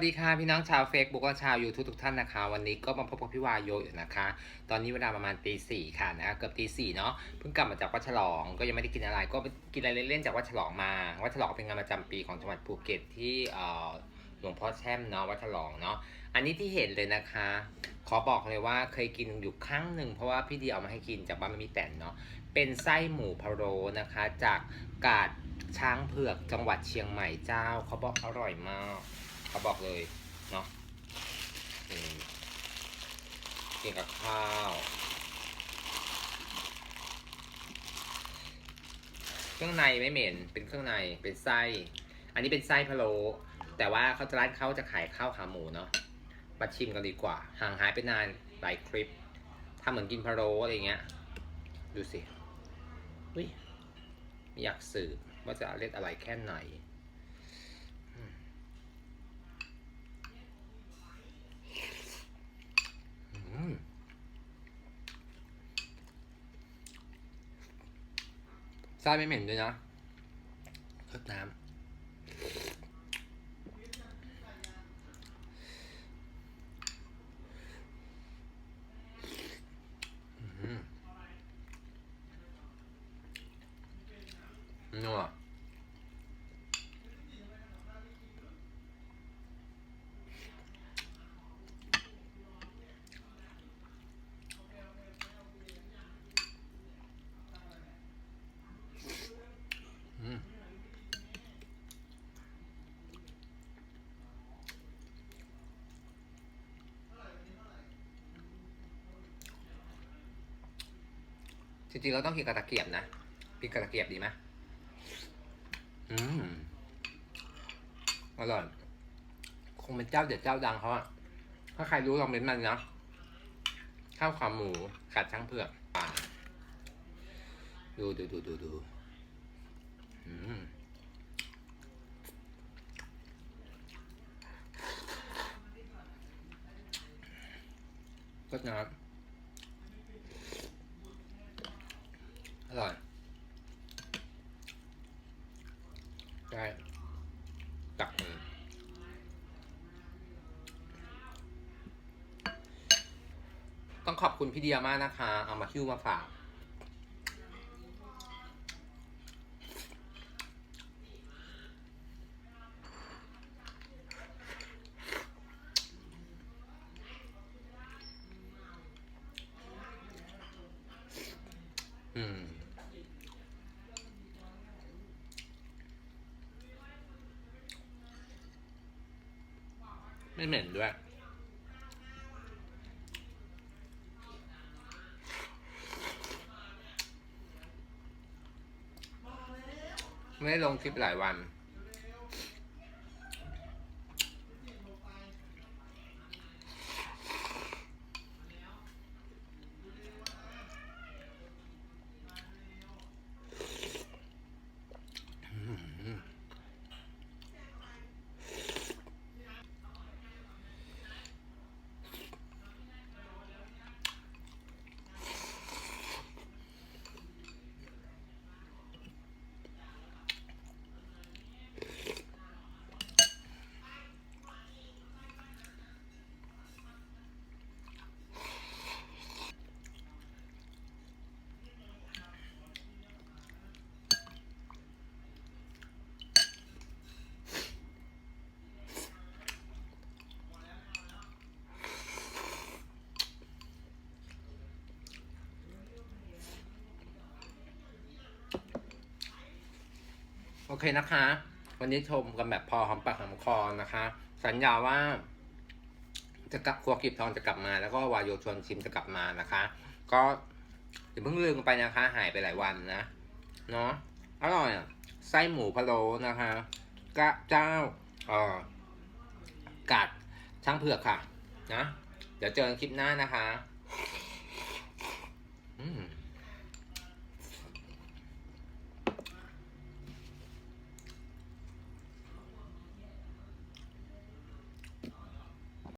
วัสดีค่ะพี่น้องชาวเฟซบุ๊กและชาวยูทูบทุกท่านนะคะ วันนี้ก็มาพบกับพี่วายโยอยู่นะคะ ตอนนี้เวลาประมาณตีสี่ค่ะนะคะเกือบตีสี่เนาะเพิ่งกลับมาจากวัดฉลองก็ยังไม่ได้กินอะไร ก็กินอะไรเล่นๆจากวัดฉลองมาวัดฉลองเป็นงานประจำปีของจังหวัดภูเก็ตที่หลวงพ่อแช่มเนาะวัดฉลองเนาะอันนี้ที่เห็นเลยนะคะ ขอบอกเลยว่าเคยกินอยู่ครั้งหนึ่งเพราะว่าพี่ดีเอามาให้กินจากบ้านไม่มีแต่นเนาะเป็นไส้หมูพะโล้นะคะ จากกาดช้างเผือกจังหวัดเชียงใหม่เจ้าเขาบอกอร่อยมาก เขาบอกเลยเนาะกินกับข้าวเครื่องในไม่เหม็น เป็นเครื่องใน เป็นไส้ อันนี้เป็นไส้พะโล้แต่ว่าเขาจะร้านเขาจะขายข้าวขาหมูเนาะ มาชิมกันดีกว่า ห่างหายไปนานหลายคลิปทำเหมือนกินพะโล้อะไรเงี้ย ดูสิอุ้ยอยากสืบว่าจะเล็ดอะไรแค่ไหน อืม ไส้ไม่เหม็นด้วยนะรดน้ำอืมนัว จริงๆเราต้องกินกระตะเกียบนะกินกระตะเกียบดีไหมอืมอร่อยคงเป็นเจ้าเด็ดเจ้าดังเขาอะถ้าใครรู้ลองเม้นต์มันนะข้าวขาหมูกัดช้างเผือกป่าดูดูดูดูดูอืมก็น้ำ อร่อยได้ตักมือต้องขอบคุณพี่เดียมากนะคะ เอามาคิ้วมาฝาก อืมไม่เหม็นด้วยไม่ได้ลงคลิปหลายวัน โอเคนะคะ วันนี้ชมกันแบบพอหอมปากหอมคอนะคะ สัญญาว่า จะกลับครัวกิบทองจะกลับมา แล้วก็วายโยชวนชิมจะกลับมานะคะ ก็อย่าเพิ่งลืมไปนะคะ หายไปหลายวันนะเนาะอร่อยอะไส้หมูพะโล้นะคะกะเจ้าเอ่อกัดช่างเผือกค่ะ นะ เดี๋ยวเจอกันคลิปหน้านะคะ